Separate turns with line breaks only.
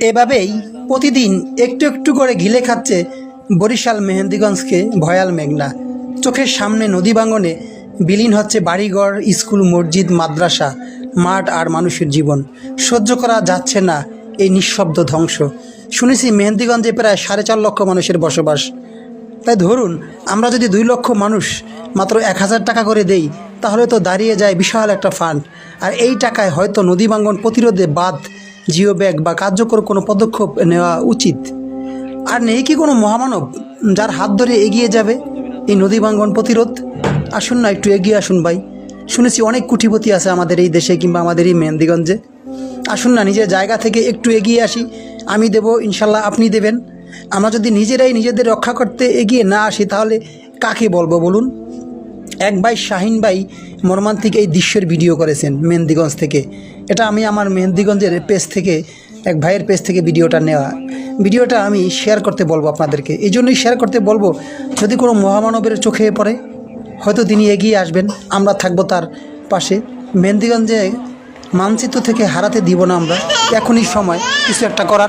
এভাবেই প্রতিদিন একটু একটু করে ঘিলে খাচ্ছে বরিশাল মেহেন্দিগঞ্জকে ভয়াল মেঘনা। চোখের সামনে নদী বাঙ্গনে বিলীন হচ্ছে বাড়িঘর, স্কুল, মসজিদ, মাদ্রাসা, মাঠ আর মানুষের জীবন। সহ্য করা যাচ্ছে না এই নিঃশব্দ ধ্বংস। শুনেছি মেহেন্দিগঞ্জে প্রায় সাড়ে চার লক্ষ মানুষের বসবাস। তাই ধরুন, আমরা যদি দুই লক্ষ মানুষ মাত্র এক হাজার টাকা করে দেই, তাহলে তো দাঁড়িয়ে যায় বিশাল একটা ফান্ড আর এই টাকায় হয়তো নদী ভাঙ্গন প্রতিরোধে বাদ জিও ব্যাগ বা কার্যকর কোনো পদক্ষেপ নেওয়া উচিত। আর নেই কি কোনো মহামানব যার হাত ধরে এগিয়ে যাবে? এই নদী ভাঙ্গন প্রতিরোধ? আসুন না, একটু এগিয়ে আসুন ভাই। শুনেছি অনেক কুটিপতি আছে আমাদের এই দেশে কিংবা আমাদের এই মেহেন্দিগঞ্জে। আসুন না, নিজের জায়গা থেকে একটু এগিয়ে আসি। আমি দেব, ইনশাল্লাহ আপনি দেবেন। আমরা যদি নিজেরাই নিজেদের রক্ষা করতে এগিয়ে না আসি, তাহলে কাকে বলব বলুন? এক ভাই, শাহিন ভাই মর্মান্তিক এই দৃশ্যের ভিডিও করেছেন মেহেন্দিগঞ্জ থেকে। এটা আমি আমার মেহেন্দিগঞ্জের পেজ থেকে, এক ভাইয়ের পেজ থেকে ভিডিওটা নেওয়া। ভিডিওটা আমি শেয়ার করতে বলব আপনাদেরকে। এই জন্যই শেয়ার করতে বলব, যদি কোনো মহামানবের চোখে পড়ে, হয়তো তিনি এগিয়ে আসবেন, আমরা থাকব তার পাশে। মেহেন্দিগঞ্জে মানচিত্র থেকে হারাতে দিব না আমরা। এখনই সময়, কিছু একটা করার।